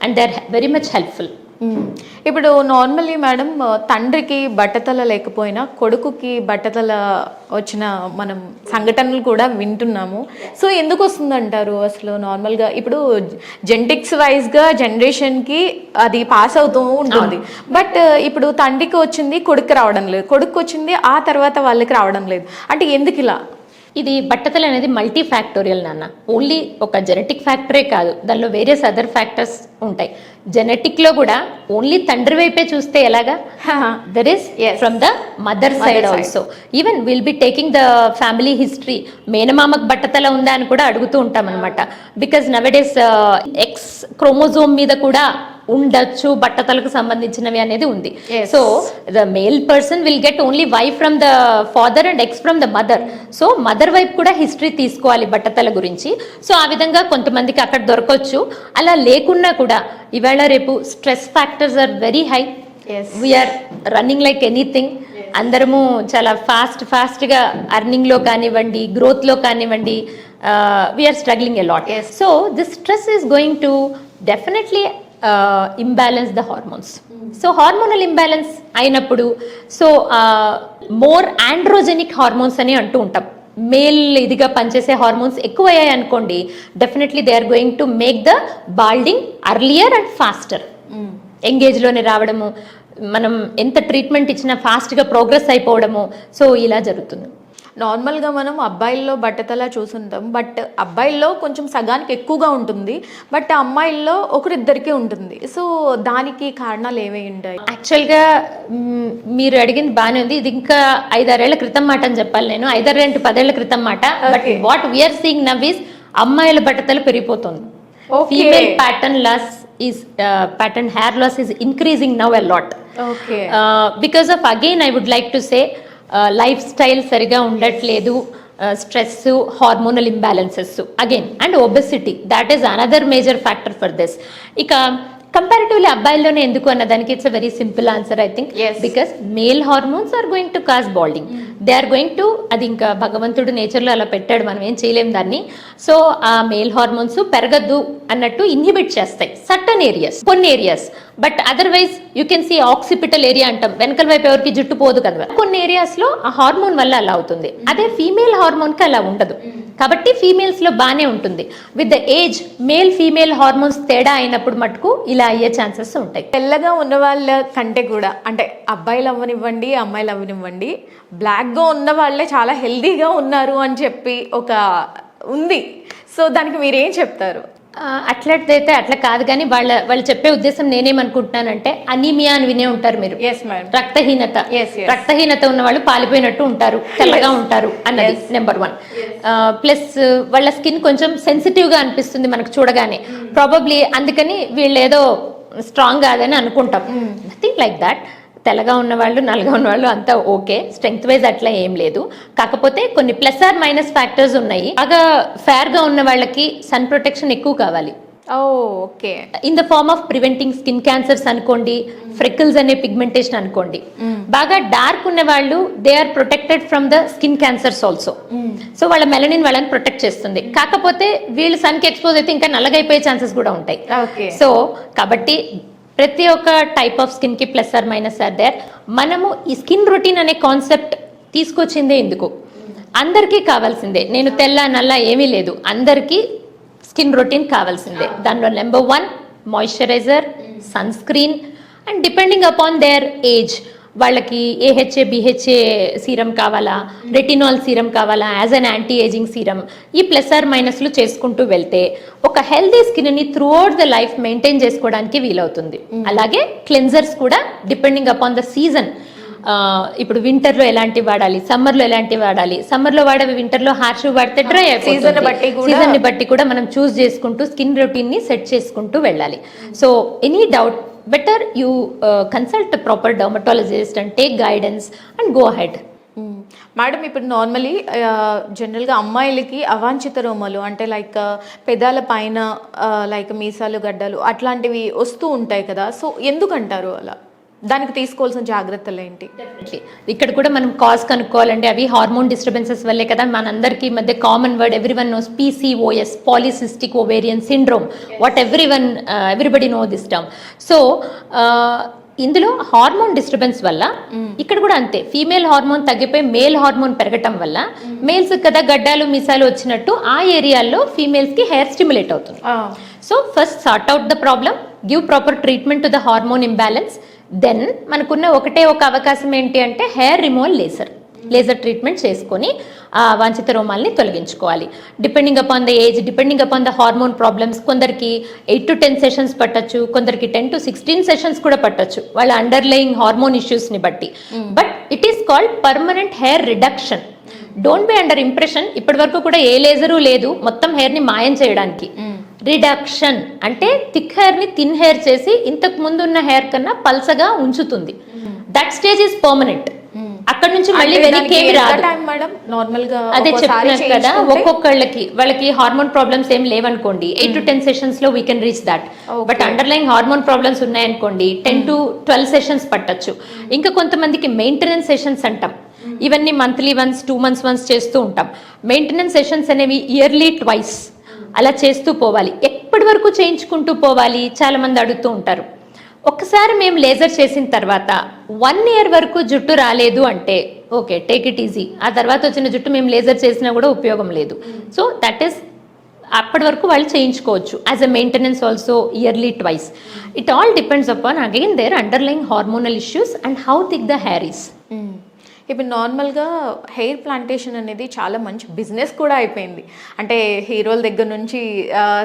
and they're very much helpful. మ్మ్. ఇప్పుడు normally madam తండ్రికి బట్టతల లేకపోయినా కొడుకుకి బట్టతల వచ్చిన మనం సంఘటనలు కూడా వింటున్నాము. సో ఎందుకు వస్తుందంటారు అసలు నార్మల్గా ఇప్పుడు జెనెటిక్స్ వైజ్గా జనరేషన్కి అది పాస్ అవుతూ ఉంటుంది. బట్ ఇప్పుడు తండ్రికి వచ్చింది కొడుకు రావడం లేదు. కొడుకు వచ్చింది ఆ తర్వాత వాళ్ళకి రావడం లేదు. అంటే ఎందుకు ఇలా ఇది బట్టతలు అనేది మల్టీ ఫ్యాక్టోరియల్ నాన్న. ఓన్లీ ఒక జెనెటిక్ ఫ్యాక్టరే కాదు. దానిలో వేరియస్ అదర్ ఫ్యాక్టర్స్ ఉంటాయి. జెనెటిక్లో కూడా ఓన్లీ తండ్రి వైపే చూస్తే ఎలాగా? There is. From the mother side. Also even will be taking the family history మేనమామకు బట్టతల ఉందా అని కూడా అడుగుతూ ఉంటాం అనమాట బికాజ్ నవడేస్ ఎక్స్ క్రోమోజోమ్ మీద కూడా ఉండొచ్చు బట్టతలకు సంబంధించినవి అనేది ఉంది. So the male person will get only Y from the father and X from the mother so mother వైపు కూడా హిస్టరీ తీసుకోవాలి బట్టతల గురించి. సో ఆ విధంగా కొంతమందికి అక్కడ దొరకవచ్చు అలా లేకున్నా కూడా ఇవాళ రేపు stress factors are very high Yes. We are running like anything అందరము చాలా ఫాస్ట్ ఫాస్ట్గా అర్నింగ్లో కానివ్వండి గ్రోత్లో కానివ్వండి we are struggling a lot. So this stress is going to definitely imbalance the hormones so hormonal imbalance అయినప్పుడు సో మోర్ ఆండ్రోజెనిక్ హార్మోన్స్ అని అంటూ ఉంటాం. మేల్ ఇదిగా పనిచేసే హార్మోన్స్ ఎక్కువయ్యాయి అనుకోండి definitely they are going to make the balding earlier and faster ఎంగేజ్లోనే రావడము మనం ఎంత ట్రీట్మెంట్ ఇచ్చినా ఫాస్ట్గా ప్రోగ్రెస్ అయిపోవడము సో ఇలా జరుగుతుంది. నార్మల్గా మనం అబ్బాయిల్లో బట్టతల చూసుంటాం. బట్ అబ్బాయిల్లో కొంచెం సగానికి ఎక్కువగా ఉంటుంది. బట్ అమ్మాయిల్లో ఒకరిద్దరికే ఉంటుంది. సో దానికి కారణాలు ఏమై ఉంటాయి? యాక్చువల్గా మీరు అడిగింది బాగానే ఉంది. ఇది ఇంకా ఐదారేళ్ళ క్రితం మాట అని చెప్పాలి నేను. ఐదారేంటి పదేళ్ళ క్రితం మాట. But. What we are seeing now is అమ్మాయిల బట్టతలు పెరిగిపోతుంది. Female pattern loss is pattern hair loss is increasing now a lot okay. Because of again I would like to say lifestyle సరిగా ఉండట్లేదు stress hormonal imbalances. Again and obesity that is another major factor for this ఇక comparatively అబ్బాయిల్లోనే ఎందుకు అన్న దానికి it's a very simple answer I think. Because male hormones are going to cause balding they are going to అది ఇంకా భగవంతుడు నేచర్లో అలా పెట్టాడు మనం ఏం చేయలేం దాన్ని. సో ఆ మేల్ హార్మోన్స్ పెరగద్దు అన్నట్టు ఇన్హిబిట్ చేస్తాయి. సర్టన్ ఏరియాస్ కొన్ని areas but otherwise you can see occipital area అంటాం. వెనకల వైపు ఎవరికి జుట్టు పోదు కదా. కొన్ని ఏరియాస్లో ఆ హార్మోన్ వల్ల అలా అవుతుంది. అదే ఫీమేల్ హార్మోన్కి అలా ఉండదు. కాబట్టి ఫీమేల్స్లో బాగానే ఉంటుంది. With the age male female hormones తేడా అయినప్పుడు మటుకు ఇలా అయ్యే ఛాన్సెస్ ఉంటాయి. తెల్లగా ఉన్న వాళ్ళ కంటే కూడా అంటే అబ్బాయిలు అవ్వనివ్వండి అమ్మాయిలు అవ్వనివ్వండి బ్లాక్గా ఉన్న వాళ్ళే చాలా హెల్దీగా ఉన్నారు అని చెప్పి ఒక ఉంది. సో దానికి మీరేం చెప్తారు? అట్లయితే అట్లా కాదు కానీ వాళ్ళ వాళ్ళు చెప్పే ఉద్దేశం నేనేమనుకుంటున్నానంటే అనీమియా అని వినే ఉంటారు మీరు. రక్తహీనత. Yes, yes. రక్తహీనత ఉన్న వాళ్ళు పాలిపోయినట్టు ఉంటారు తెల్లగా ఉంటారు అన్నది నెంబర్ వన్ ప్లస్ వాళ్ళ స్కిన్ కొంచెం సెన్సిటివ్గా అనిపిస్తుంది మనకు చూడగానే. ప్రాబబ్లీ అందుకని వీళ్ళు ఏదో స్ట్రాంగ్ కాదని అనుకుంటాం. నథింగ్ లైక్ దాట్ తెల్లగా ఉన్నవాళ్ళు నల్లగా ఉన్నవాళ్ళు అంతా ఓకే. స్ట్రెంగ్త్ వైజ్ అట్లా ఏం లేదు. కాకపోతే కొన్ని ప్లస్ ఆర్ మైనస్ ఫ్యాక్టర్స్ ఉన్నాయి. బాగా ఫేర్గా ఉన్న వాళ్ళకి సన్ ప్రొటెక్షన్ ఎక్కువ కావాలి. Okay in the form of preventing skin cancers అనుకోండి ఫ్రెకిల్స్ అనే పిగ్మెంటేషన్ అనుకోండి. బాగా డార్క్ ఉన్న వాళ్ళు they are protected from the skin cancers also so వాళ్ళ మెలనిన్ వాళ్ళని ప్రొటెక్ట్ చేస్తుంది. కాకపోతే వీళ్ళు సన్కి ఎక్స్పోజ్ అయితే ఇంకా నల్లగైపోయే ఛాన్సెస్ కూడా ఉంటాయి. సో కాబట్టి ప్రతి ఒక్క టైప్ ఆఫ్ స్కిన్కి plus or minus or there మనము ఈ స్కిన్ రొటీన్ అనే కాన్సెప్ట్ తీసుకొచ్చిందే ఎందుకు? అందరికీ కావాల్సిందే. నేను తెల్ల నల్ల ఏమీ లేదు. అందరికీ స్కిన్ రొటీన్ కావాల్సిందే. దానిలో number one moisturiser sunscreen and depending upon their age వాళ్ళకి ఏహెచ్ఏ బిహెచ్ఏ సీరం కావాలా? రెటినాల్ సీరం కావాలా? As an anti ageing serum ఈ ప్లస్ ఆర్ మైనస్లు చేసుకుంటూ వెళ్తే ఒక హెల్దీ స్కిన్ని throughout the life maintain చేసుకోవడానికి వీలవుతుంది. అలాగే క్లెన్జర్స్ కూడా డిపెండింగ్ అపాన్ ద సీజన్ ఇప్పుడు winter లో ఎలాంటి వాడాలి? Summer లో ఎలాంటి వాడాలి? Summer లో వాడేవి winter లో హార్ష్ వాడితే డ్రై Season ని బట్టి కూడా- సీజన్ని బట్టి కూడా మనం చూస్ చేసుకుంటూ స్కిన్ రొటీన్ని సెట్ చేసుకుంటూ వెళ్ళాలి. So any doubt better you consult proper dermatologist and take guidance and go head madam ఇప్పుడు నార్మలీ జనరల్గా uh, అమ్మాయిలకి అవాంఛిత రోమలు అంటే లైక్ uh, పెదాల పైన uh, లైక్ మీసాలు గడ్డలు అట్లాంటివి వస్తూ ఉంటాయి కదా. సో ఎందుకంటారు అలా? దానికి తీసుకోవాల్సిన జాగ్రత్తలు ఏంటి. ఇక్కడ కూడా మనం కాజ్ కనుక్కోవాలండి. అవి హార్మోన్ డిస్టర్బెన్సెస్ వల్లే కదా మనందరికీ మధ్య common word every one knows PCOS polycystic ovarian syndrome what every one everybody know this term so ఇందులో హార్మోన్ డిస్టర్బెన్స్ వల్ల ఇక్కడ కూడా అంతే. ఫీమేల్ హార్మోన్ తగ్గిపోయి మేల్ హార్మోన్ పెరగటం వల్ల మేల్స్ కదా గడ్డాలు మిసాలు వచ్చినట్టు ఆ ఏరియాల్లో ఫీమేల్స్కి హెయిర్ స్టిమ్యులేట్ అవుతుంది. So first sort out the problem give proper treatment to the hormone imbalance then మనకున్న ఒకటే ఒక అవకాశం ఏంటి అంటే hair removal laser laser treatment చేసుకొని ఆ వాంఛిత రోమాల్ని తొలగించుకోవాలి. Depending upon the age depending upon the hormone problems కొందరికి ఎయిట్ టు టెన్ సెషన్స్ పట్టొచ్చు కొందరికి టెన్ టు సిక్స్టీన్ సెషన్స్ కూడా పట్టొచ్చు. వాళ్ళ అండర్లయింగ్ హార్మోన్ ఇష్యూస్ని బట్టి. But it is called permanent hair reduction don't be under impression ఇప్పటి వరకు కూడా ఏ లేజరు లేదు. మొత్తం హెయిర్ని మాయం చేయడానికి. రిడక్షన్ అంటే థిక్ హెయిర్ని థిన్ హెయిర్ చేసి ఇంతకు ముందు ఉన్న హెయిర్ కన్నా పల్సగా ఉంచుతుంది. దట్ స్టేజ్ ఇస్ పర్మనెంట్ అక్కడ నుంచి మళ్ళీ వెనక్కి రాదు. నార్మల్గా అదే చెప్తున్నాను కదా ఒక్కొక్కళ్ళకి వాళ్ళకి హార్మోన్ ప్రాబ్లమ్స్ ఏం లేవనుకోండి eight to ten సెషన్స్లో we can reach that but underline hormone problems ఉన్నాయనుకోండి టెన్ టు ట్వెల్వ్ సెషన్స్ పట్టొచ్చు. ఇంకా కొంతమందికి మెయింటెనెన్స్ సెషన్స్ అంటాం. ఇవన్నీ monthly once two months once చేస్తూ ఉంటాం. మెయింటెనెన్స్ సెషన్స్ అనేవి ఇయర్లీ ట్వైస్ అలా చేస్తూ పోవాలి. ఎప్పటి వరకు చేయించుకుంటూ పోవాలి? చాలామంది అడుగుతూ ఉంటారు. ఒక్కసారి మేము లేజర్ చేసిన తర్వాత వన్ ఇయర్ వరకు జుట్టు రాలేదు అంటే ఓకే టేక్ ఇట్ ఈజీ ఆ తర్వాత వచ్చిన జుట్టు మేము లేజర్ చేసినా కూడా ఉపయోగం లేదు. సో దట్ ఈస్ అప్పటి వరకు వాళ్ళు చేయించుకోవచ్చు. As a maintenance also yearly twice it all depends upon again their underline hormonal issues and how thick the hair is ఇప్పుడు నార్మల్గా హెయిర్ ప్లాంటేషన్ అనేది చాలా మంచి బిజినెస్ కూడా అయిపోయింది. అంటే హీరోల దగ్గర నుంచి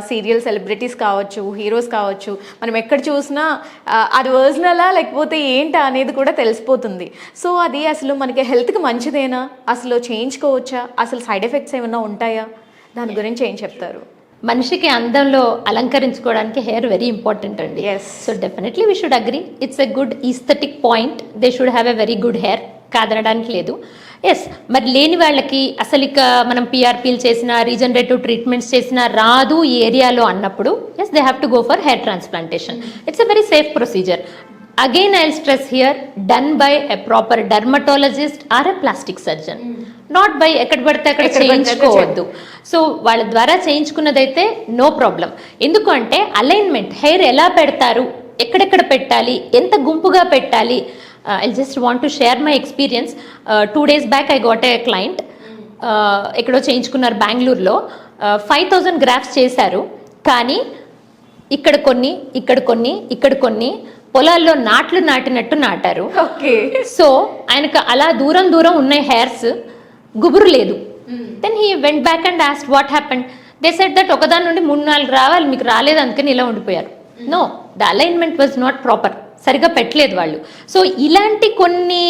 సీరియల్ సెలబ్రిటీస్ కావచ్చు హీరోస్ కావచ్చు మనం ఎక్కడ చూసినా అది ఒరిజినలా లేకపోతే ఏంటా అనేది కూడా తెలిసిపోతుంది. సో అది అసలు మనకి హెల్త్కి మంచిదేనా? అసలు చేయించుకోవచ్చా? అసలు సైడ్ ఎఫెక్ట్స్ ఏమైనా ఉంటాయా? దాని గురించి ఏం చెప్తారు? మనిషికి అందంలో అలంకరించుకోవడానికి హెయిర్ వెరీ ఇంపార్టెంట్ అండి. So definitely we should agree. It's a good aesthetic point. They should have a very good hair. కాదనడానికి లేదు. ఎస్ మరి లేని వాళ్ళకి అసలు ఇక మనం పిఆర్పీలు చేసిన రీజనరేటివ్ ట్రీట్మెంట్స్ చేసిన రాదు ఈ ఏరియాలో అన్నప్పుడు yes they have to go for hair transplantation it's a very safe procedure again I stress here done by a proper dermatologist or a plastic surgeon not by ఎక్కడ పడితే అక్కడ చేయించుకోవద్దు. సో వాళ్ళ ద్వారా చేయించుకున్నదైతే నో ప్రాబ్లం ఎందుకు అంటే alignment hair ఎలా పెడతారు ఎక్కడెక్కడ పెట్టాలి ఎంత గుంపుగా పెట్టాలి I just want to share my experience two days back I got a client ఎక్కడో చేయించుకున్నారు బెంగళూరులో. ఫైవ్ థౌజండ్ గ్రాఫ్స్ చేశారు. కానీ ఇక్కడ కొన్ని ఇక్కడ కొన్ని ఇక్కడ కొన్ని పొలాల్లో నాట్లు నాటినట్టు నాటారు. ఓకే. సో ఆయనకు అలా దూరం దూరం ఉన్నాయి హెయిర్స్ గుబురు లేదు. Then he went back and asked what happened they said that ఒకదాని నుండి మూడు నాలుగు రావాలి మీకు రాలేదు అందుకని ఇలా ఉండిపోయారు. No the alignment was not proper సరిగా పెట్టలేదు వాళ్ళు. సో ఇలాంటి కొన్ని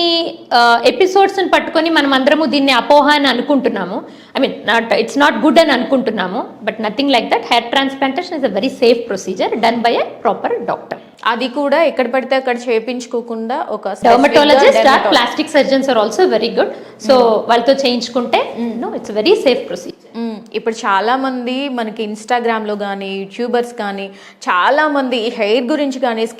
ఎపిసోడ్స్ని పట్టుకొని మనం అందరము దీన్ని అపోహ అని అనుకుంటున్నాము. I mean not it's not good అని అనుకుంటున్నాము but nothing like that hair transplantation is a very safe procedure done by a proper doctor అది కూడా ఎక్కడ పడితే అక్కడ చేయించుకోకుండా ఒక dermatologist or. Plastic surgeons are also very good so వాళ్ళతో చేయించుకుంటే no it's very safe procedure. ఇప్పుడు చాలా మంది మనకి ఇన్స్టాగ్రామ్లో కానీ యూట్యూబర్స్ కానీ చాలా మంది హెయిర్ గురించి కానీ స్కిన్